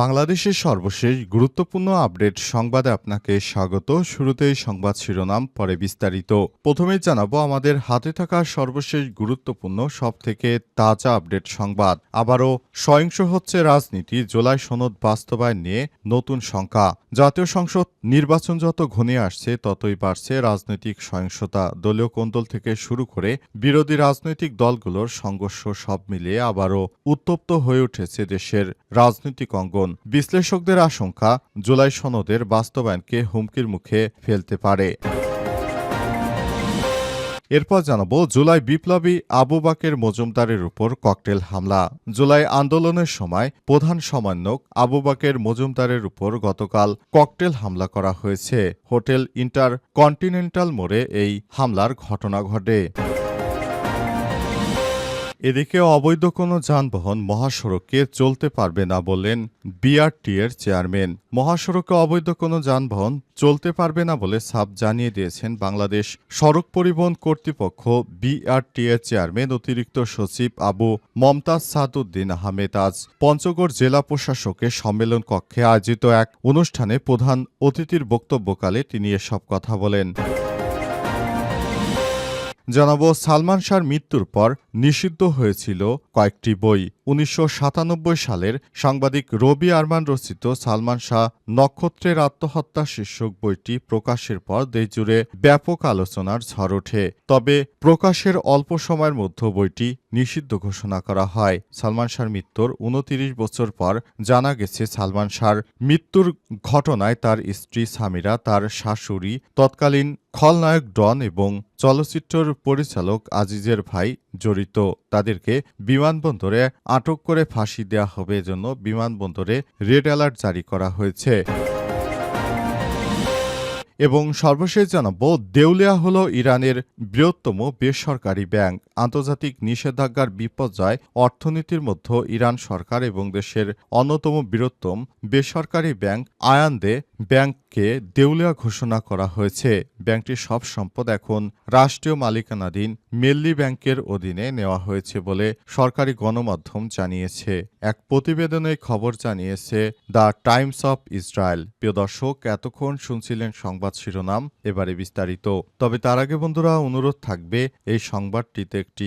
বাংলাদেশের সর্বশেষ গুরুত্বপূর্ণ আপডেট সংবাদে আপনাকে স্বাগত। শুরুতেই সংবাদ শিরোনাম, পরে বিস্তারিত। প্রথমেই জানাব, আমাদের হাতে থাকা সর্বশেষ গুরুত্বপূর্ণ সব থেকে তাজা আপডেট সংবাদ। আবারও, সহিংস হচ্ছে রাজনীতি, জুলাই সনদ বাস্তবায়ন নিয়ে নতুন শঙ্কা। জাতীয় সংসদ নির্বাচন যত ঘনিয়ে আসছে, ততই বাড়ছে রাজনৈতিক সহিংসতা। দলীয় কোন্দল থেকে শুরু করে বিরোধী রাজনৈতিক দলগুলোর সংঘর্ষ সব মিলিয়ে আবারও উত্তপ্ত হয়ে উঠেছে দেশের রাজনৈতিক অঙ্গন। বিশ্লেষকদের আশঙ্কা জুলাই সনদের বাস্তবায়নকে হুমকির মুখে ফেলতে পারে। এরপর জানাব, জুলাই বিপ্লবী আবু বাকের মজুমদারের উপর ককটেল হামলা। জুলাই আন্দোলনের সময় প্রধান সমন্বয়ক আবু বাকের মজুমদারের উপর গতকাল ককটেল হামলা করা হয়েছে। হোটেল ইন্টার কন্টিনেন্টাল মোড়ে এই হামলার ঘটনা ঘটে। এদিকে অবৈধ কোনো যানবাহন মহাসড়কে চলতে পারবে না বললেন বিআরটি এর চেয়ারম্যান। মহাসড়কে অবৈধ কোনো যানবাহন চলতে পারবে না বলে সাপ জানিয়ে দিয়েছেন বাংলাদেশ সড়ক পরিবহন কর্তৃপক্ষ। বিআরটি এর চেয়ারম্যান অতিরিক্ত সচিব আবু মমতাজ সাদুদ্দিন আহমেদ আজ পঞ্চগড় জেলা প্রশাসকের সম্মেলন কক্ষে আয়োজিত এক অনুষ্ঠানে প্রধান অতিথির বক্তব্যকালে তিনি এসব কথা বলেন। জানাব সালমান শাহর মৃত্যুর পর নিষিদ্ধ হয়েছিল কয়েকটি বই। উনিশশো সাতানব্বই সালের সাংবাদিক রবি আরমান রচিত সালমান শাহ নক্ষত্রের আত্মহত্যা শীর্ষক বইটি প্রকাশের পর দেশজুড়ে ব্যাপক আলোচনার ঝড় ওঠে। তবে প্রকাশের অল্প সময়ের মধ্যে বইটি নিষিদ্ধ ঘোষণা করা হয়। সালমান শাহর মৃত্যুর উনতিরিশ বছর পর জানা গেছে, সালমান শাহর মৃত্যুর ঘটনায় তার স্ত্রী সামিরা, তার শাশুড়ি, তৎকালীন খলনায়ক ডন এবং চলচ্চিত্রের পরিচালক আজিজের ভাই জড়িত তাদেরকে বিমানবন্দরে আটক করে ফাঁসি দেওয়া হবে। এজন্য বিমানবন্দরে রেড অ্যালার্ট জারি করা হয়েছে। এবং সর্বশেষ জানাব, দেউলিয়া হল ইরানের বৃহত্তম বেসরকারি ব্যাংক। আন্তর্জাতিক নিষেধাজ্ঞার বিপর্যয় অর্থনীতির মধ্যে ইরান সরকার এবং দেশের অন্যতম বৃহত্তম বেসরকারি ব্যাংক আয়ান্দে ব্যাংককে দেউলিয়া ঘোষণা করা হয়েছে। ব্যাংকটির সব সম্পদ এখন রাষ্ট্রীয় মালিকানাধীন মেল্লি ব্যাংকের অধীনে নেওয়া হয়েছে বলে সরকারি গণমাধ্যম জানিয়েছে। এক প্রতিবেদনে খবর জানিয়েছে, দ্য টাইমস অফ ইসরায়েল। প্রিয় দর্শক, এতক্ষণ শুনছিলেন সংবাদ শিরোনাম, এবারে বিস্তারিত। তবে তার আগে বন্ধুরা, অনুরোধ থাকবে, এই সংবাদটিতে একটি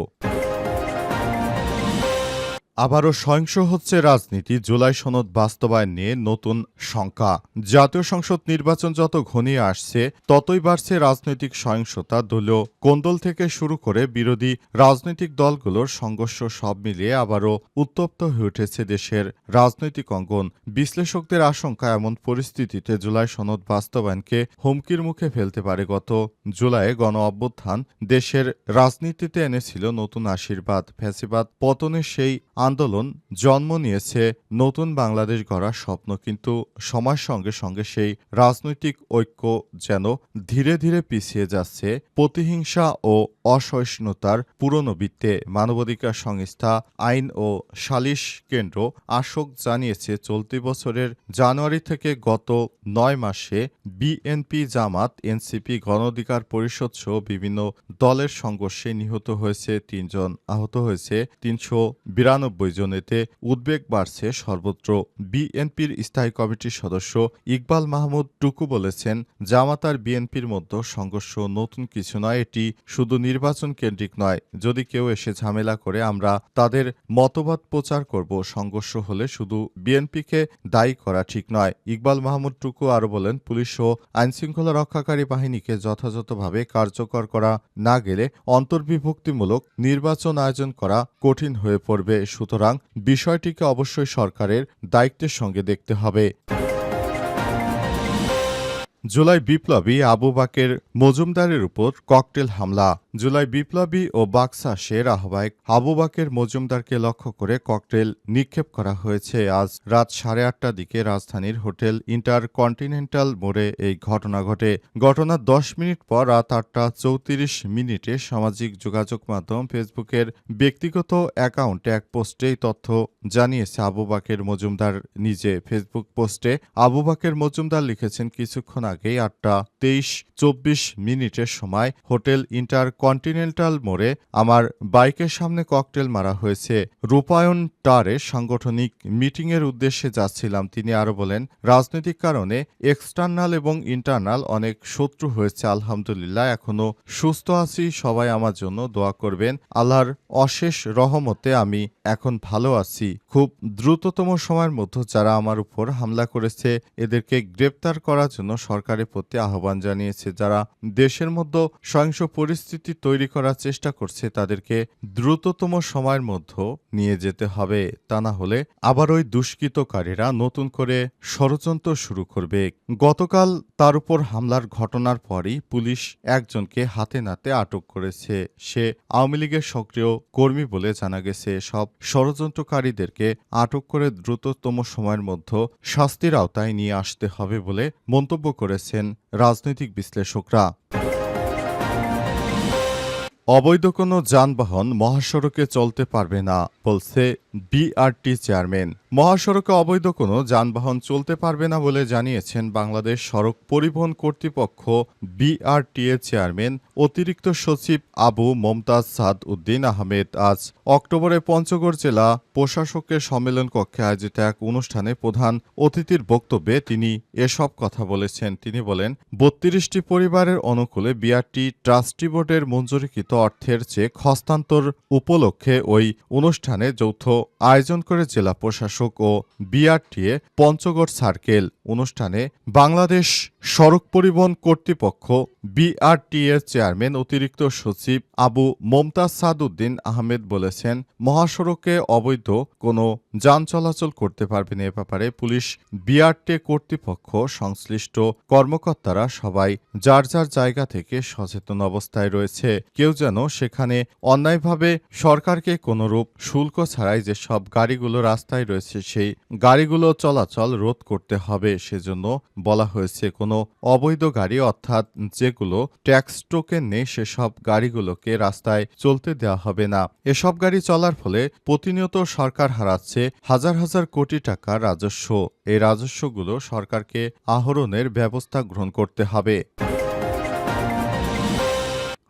you. আবারও সহিংস হচ্ছে রাজনীতি, জুলাই সনদ বাস্তবায়ন নিয়ে নতুন শঙ্কা। জাতীয় সংসদ নির্বাচন যত ঘনিয়ে আসছে, ততই বাড়ছে রাজনৈতিক সহিংসতা, দলীয় কোন্দল থেকে শুরু করে বিরোধী রাজনৈতিক দলগুলোর সংঘর্ষ, সব মিলিয়ে আবারও উত্তপ্ত হয়ে উঠেছে দেশের রাজনৈতিক অঙ্গন। বিশ্লেষকদের আশঙ্কা, এমন পরিস্থিতিতে জুলাই সনদ বাস্তবায়নকে হুমকির মুখে ফেলতে পারে গত জুলাইয়ে গণ অভ্যুত্থান। দেশের রাজনীতিতে এনেছিল নতুন আশীর্বাদ, ফ্যাসিবাদ, পতনের সেই আন্দোলন জন্ম নিয়েছে নতুন বাংলাদেশ গড়ার স্বপ্ন, কিন্তু সময়ের সঙ্গে সঙ্গে সেই রাজনৈতিক ঐক্য যেন ধীরে ধীরে পিছিয়ে যাচ্ছে। প্রতিহিংসা ও অসহিষ্ণুতার পুরনো বৃত্তে মানবাধিকার সংস্থা আইন ও সালিশ কেন্দ্র আশোক জানিয়েছে, চলতি বছরের জানুয়ারি থেকে গত নয় মাসে বিএনপি, জামাত, এনসিপি, গণঅধিকার পরিষদ সহ বিভিন্ন দলের সংঘর্ষে নিহত হয়েছে তিনজন, আহত হয়েছে তিনশো বিরানব্বই বিরানব্বই জন এতে উদ্বেগ বাড়ছে সর্বত্র। বিএনপির স্থায়ী কমিটির সদস্য ইকবাল মাহমুদ টুকু বলেছেন, জামাত আর বিএনপির মধ্যে সংঘর্ষ নতুন কিছু নয়, এটি শুধু নির্বাচন কেন্দ্রিক নয়। যদি কেউ এসে ঝামেলা করে, আমরা তাদের মতবাদ প্রচার করব। সংঘর্ষ হলে শুধু বিএনপিকে দায়ী করা ঠিক নয়। ইকবাল মাহমুদ টুকু আরও বলেন, পুলিশ ও আইনশৃঙ্খলা রক্ষাকারী বাহিনীকে যথাযথভাবে কার্যকর করা না গেলে অন্তর্বিভক্তিমূলক নির্বাচন আয়োজন করা কঠিন হয়ে পড়বে। সুতরাং বিষয়টিকে অবশ্যই সরকারের দায়িত্বের সঙ্গে দেখতে হবে। জুলাই বিপ্লবী আবু বাকের মজুমদারের উপর ককটেল হামলা। জুলাই বিপ্লবী ও বাক্সা শের আহ্বায়ক আবু বাকের মজুমদারকে লক্ষ্য করে ককটেল নিক্ষেপ করা হয়েছে। আজ রাত সাড়ে আটটার দিকে রাজধানীর হোটেল ইন্টার কন্টিনেন্টাল মোড়ে এই ঘটনা ঘটে। ঘটনার দশ মিনিট পর রাত আটটা চৌত্রিশ মিনিটে সামাজিক যোগাযোগ মাধ্যম ফেসবুকের ব্যক্তিগত অ্যাকাউন্টে এক পোস্টে তথ্য জানিয়েছে আবু বাকের মজুমদার। নিজে ফেসবুক পোস্টে আবু বাকের মজুমদার লিখেছেন, কিছুক্ষণ আগেই আটটা তেইশ চব্বিশ মিনিটের সময় হোটেল ইন্টার কন্টিনেন্টাল মোড়ে আমার বাইকের সামনে ককটেল মারা হয়েছে। রূপায়ণ টারে সাংগঠনিক মিটিংয়ের উদ্দেশ্যে যাচ্ছিলাম, তিনি আরও বলেন, রাজনৈতিক কারণে এক্সটার্নাল এবং ইন্টারনাল অনেক শত্রু হয়েছে, আলহামদুলিল্লাহ এখনও সুস্থ আছি, সবাই আমার জন্য দোয়া করবেন। আল্লাহর অশেষ রহমতে আমি এখন ভালো আছি। খুব দ্রুততম সময়ের মধ্যে যারা আমার উপর হামলা করেছে, এদেরকে গ্রেপ্তার করার জন্য সরকারের প্রতি আহ্বান জানিয়েছে। যারা দেশের মধ্যে সহিংস পরিস্থিতি তৈরি করার চেষ্টা করছে, তাদেরকে দ্রুততম সময়ের মধ্যে নিয়ে যেতে হবে। তা না হলে আবার ওই দুষ্কৃতকারীরা নতুন করে ষড়যন্ত্র শুরু করবে। গতকাল তার উপর হামলার ঘটনার পরই পুলিশ একজনকে হাতে নাতে আটক করেছে। সে আওয়ামী লীগের সক্রিয় কর্মী বলে জানা গেছে। সব ষড়যন্ত্রকারীদেরকে আটক করে দ্রুততম সময়ের মধ্যে শাস্তির আওতায় নিয়ে আসতে হবে বলে মন্তব্য করেছেন রাজনৈতিক বিশ্লেষকরা। অবৈধ কোনো যানবাহন মহাসড়কে চলতে পারবে না বলছে বিআরটি চেয়ারম্যান। মহাসড়কে অবৈধ কোনো যানবাহন চলতে পারবে না বলে জানিয়েছেন বাংলাদেশ সড়ক পরিবহন কর্তৃপক্ষ বিআরটিএ চেয়ারম্যান। অতিরিক্ত সচিব আবু মমতাজ সাদ উদ্দিন আহমেদ আজ অক্টোবরে পঞ্চগড় জেলা প্রশাসকের সম্মেলন কক্ষে আয়োজিত এক অনুষ্ঠানে প্রধান অতিথির বক্তব্যে তিনি এসব কথা বলেছেন। তিনি বলেন, বত্রিশটি পরিবারের অনুকূলে বিআরটি ট্রাস্টি বোর্ডের মঞ্জুরিকৃত অর্থের চেক হস্তান্তর উপলক্ষে ওই অনুষ্ঠানে যৌথ আয়োজন করে জেলা প্রশাসক ও বিআরটিএ পঞ্চগড় সার্কেল অনুষ্ঠানে বাংলাদেশ সড়ক পরিবহন কর্তৃপক্ষ বিআরটিএর চেয়ারম্যান অতিরিক্ত সচিব আবু মমতাজ সাদুদ্দিন আহমেদ বলেছেন, মহাসড়কে অবৈধ কোনো যান চলাচল করতে পারবে না এ ব্যাপারে পুলিশ বিআরটে কর্তৃপক্ষ, সংশ্লিষ্ট কর্মকর্তারা সবাই যার যার জায়গা থেকে সচেতন অবস্থায় রয়েছে। কেউ যেন সেখানে অন্যায়ভাবে সরকারকে কোনরূপ শুল্ক ছাড়াই যে সব গাড়িগুলো রাস্তায় রয়েছে, সেই গাড়িগুলো চলাচল রোধ করতে হবে, সেজন্য বলা হয়েছে কোনো অবৈধ গাড়ি অর্থাৎ যেগুলো ট্যাক্স টোকেন নেই, সেসব গাড়িগুলোকে রাস্তায় চলতে দেওয়া হবে না। এসব গাড়ি চলার ফলে প্রতিনিয়ত সরকার হারাচ্ছে হাজার হাজার কোটি টাকা রাজস্ব। এই রাজস্বগুলো সরকারকে আহরণের ব্যবস্থা গ্রহণ করতে হবে।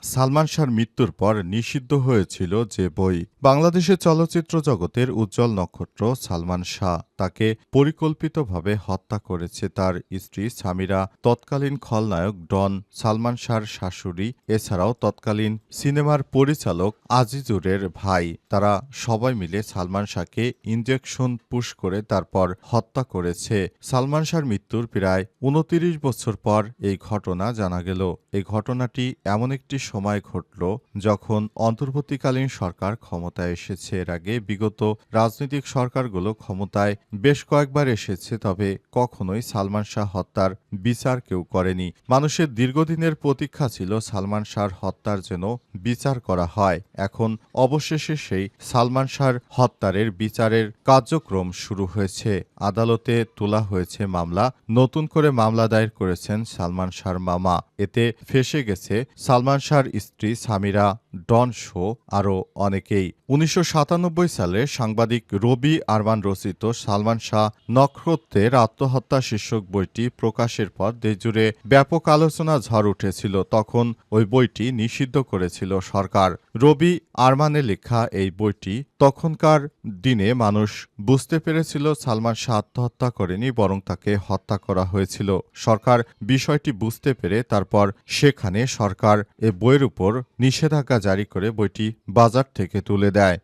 সালমান শাহর মৃত্যুর পর নিষিদ্ধ হয়েছিল যে বই। বাংলাদেশের চলচ্চিত্র জগতের উজ্জ্বল নক্ষত্র সালমান শাহ তাকে পরিকল্পিতভাবে হত্যা করেছে তার স্ত্রী সামিরা, তৎকালীন খলনায়ক ডন, সালমান শাহর শাশুড়ি, এছাড়াও তৎকালীন সিনেমার পরিচালক আজিজুরের ভাই। তারা সবাই মিলে সালমান শাহকে ইঞ্জেকশন পুশ করে তারপর হত্যা করেছে। সালমান শাহর মৃত্যুর প্রায় উনতিরিশ বছর পর এই ঘটনা জানা গেল। এই ঘটনাটি এমন একটি সময় ঘটল যখন অন্তর্বর্তীকালীন সরকার ক্ষমতায় এসেছে। এর আগে বিগত রাজনৈতিক সরকারগুলো ক্ষমতায় বেশ কয়েকবার এসেছে, তবে কখনোই সালমান শাহ হত্যার বিচার কেউ করেনি। মানুষের দীর্ঘদিনের প্রতীক্ষা ছিল সালমান শাহর হত্যার যেন বিচার করা হয়। এখন অবশেষে সেই সালমান শাহর হত্যারের বিচারের কার্যক্রম শুরু হয়েছে। আদালতে তোলা হয়েছে মামলা, নতুন করে মামলা দায়ের করেছেন সালমান শাহর মামা। এতে ফেসে গেছে সালমান শাহর স্ত্রী সামিরা ডন শো আরও অনেকেই। উনিশশো সাতানব্বই সালে সাংবাদিক রবি আরমান রচিত সালমান শাহ নক্ষত্রের আত্মহত্যা শীর্ষক বইটি প্রকাশের পর দেশজুড়ে ব্যাপক আলোচনা ঝড় উঠেছিল, তখন ওই বইটি নিষিদ্ধ করেছিল সরকার। রবি আরমানের লেখা এই বইটি তখনকার দিনে মানুষ বুঝতে পেরেছিল সালমান শাহ আত্মহত্যা করেনি, বরং তাকে হত্যা করা হয়েছিল। সরকার বিষয়টি বুঝতে পেরে তারপর সেখানে সরকার এ বইয়ের উপর নিষেধাজ্ঞা জারি করে বইটি বাজার থেকে তুলে দেয়।